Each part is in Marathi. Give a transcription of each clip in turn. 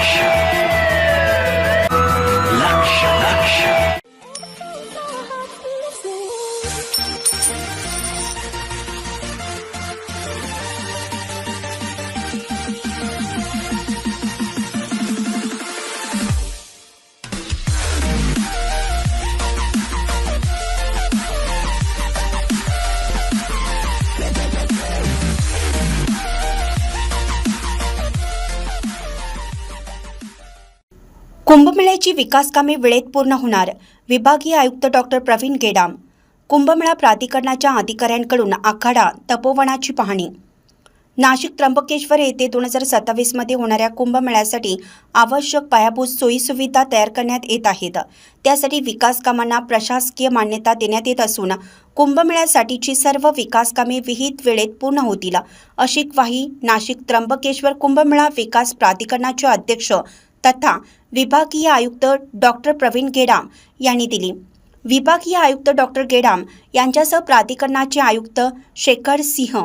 Luxury, luxury. कुंभमेळ्याची विकास कामे वेळेत पूर्ण होणार विभागीय आयुक्त डॉक्टर प्रवीण गेडाम. कुंभमेळा प्राधिकरणाच्या अधिकाऱ्यांकडून आखाडा तपोवनाची पाहणी. नाशिक त्र्यंबकेश्वर येथे दोन हजार सत्तावीसमध्ये होणाऱ्या कुंभमेळ्यासाठी आवश्यक पायाभूत सोयीसुविधा तयार करण्यात येत आहेत. त्यासाठी विकास कामांना प्रशासकीय मान्यता देण्यात येत असून कुंभमेळ्यासाठीची सर्व विकास कामे विहित वेळेत पूर्ण होतील अशी ग्वाही नाशिक त्र्यंबकेश्वर कुंभमेळा विकास प्राधिकरणाचे अध्यक्ष तथा विभागीय आयुक्त डॉक्टर प्रवीण गेडाम यांनी दिली. विभागीय आयुक्त डॉक्टर गेडाम यांच्यासह प्राधिकरणाचे आयुक्त शेखर सिंह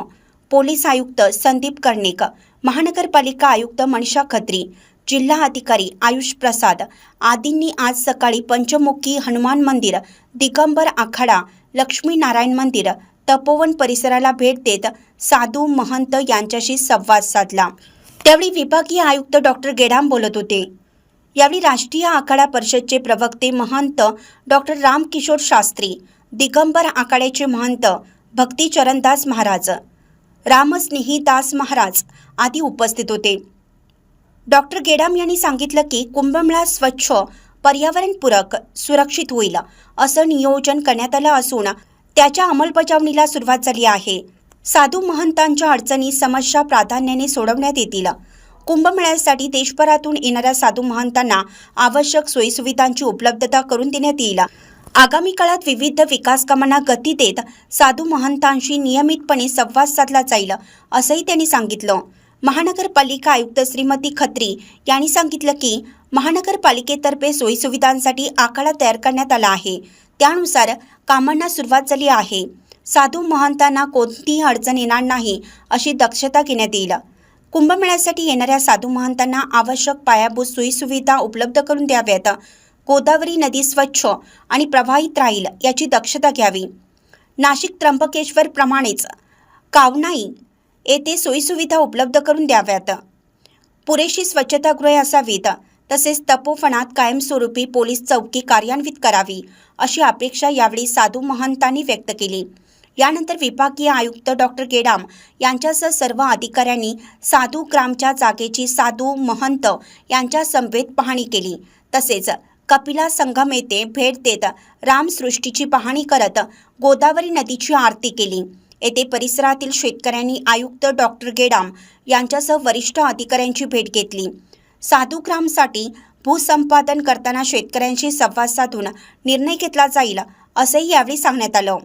पोलीस आयुक्त संदीप कर्णिक महानगरपालिका आयुक्त मनीषा खत्री जिल्हा अधिकारी आयुष प्रसाद आदींनी आज सकाळी पंचमुखी हनुमान मंदिर दिगंबर आखाडा लक्ष्मीनारायण मंदिर तपोवन परिसराला भेट देत साधू महंत यांच्याशी संवाद साधला. त्यावेळी विभागीय आयुक्त डॉक्टर गेडाम बोलत होते. यावेळी राष्ट्रीय आखाडा परिषदचे प्रवक्ते महंत डॉक्टर रामकिशोर शास्त्री दिगंबर आखाड्याचे महंत भक्ती चरणदास महाराज रामस्नेहीदास महाराज आदी उपस्थित होते. डॉक्टर गेडाम यांनी सांगितलं की कुंभमेळा स्वच्छ पर्यावरणपूरक सुरक्षित होईल असं नियोजन करण्यात आलं असून त्याच्या अंमलबजावणीला सुरुवात झाली आहे. साधू महंतांच्या अडचणी समस्या प्राधान्याने सोडवण्यात येतील. कुंभमेळ्यासाठी देशभरातून येणाऱ्या साधू महंतांना आवश्यक सोयीसुविधांची उपलब्धता करून देण्यात येईल. आगामी काळात विविध विकास कामांना गती देत साधू महंतांशी नियमितपणे संवाद साधला जाईल असंही त्यांनी सांगितलं. महानगरपालिका आयुक्त श्रीमती खत्री यांनी सांगितलं की महानगरपालिकेतर्फे सोयीसुविधांसाठी आखाडा तयार करण्यात आला आहे. त्यानुसार कामांना सुरुवात झाली आहे. साधू महंतांना कोणतीही अडचण येणार नाही अशी दक्षता घेण्यात येईल. कुंभमेळ्यासाठी येणाऱ्या साधू महंतांना आवश्यक पायाभूत सोयीसुविधा उपलब्ध करून द्याव्यात. गोदावरी नदी स्वच्छ आणि प्रवाहित राहील याची दक्षता घ्यावी. नाशिक त्र्यंबकेश्वर प्रमाणेच कावनाई येथे सोयीसुविधा उपलब्ध करून द्याव्यात. पुरेशी स्वच्छतागृहे असावीत तसेच तपोफणात कायमस्वरूपी पोलीस चौकी कार्यान्वित करावी अशी अपेक्षा यावेळी साधू महंतांनी व्यक्त केली. यानंतर विभागीय आयुक्त डॉक्टर गेडाम यांच्यासह सर्व अधिकाऱ्यांनी साधू ग्रामच्या जागेची साधू महंत यांच्या समवेत पाहणी केली. तसेच कपिला संगम येथे भेट देत रामसृष्टीची पाहणी करत गोदावरी नदीची आरती केली. येथे परिसरातील शेतकऱ्यांनी आयुक्त डॉक्टर गेडाम यांच्यासह वरिष्ठ अधिकाऱ्यांची भेट घेतली. साधुग्रामसाठी भूसंपादन करताना शेतकऱ्यांशी संवाद साधून निर्णय घेतला जाईल असंही यावेळी सांगण्यात आलं.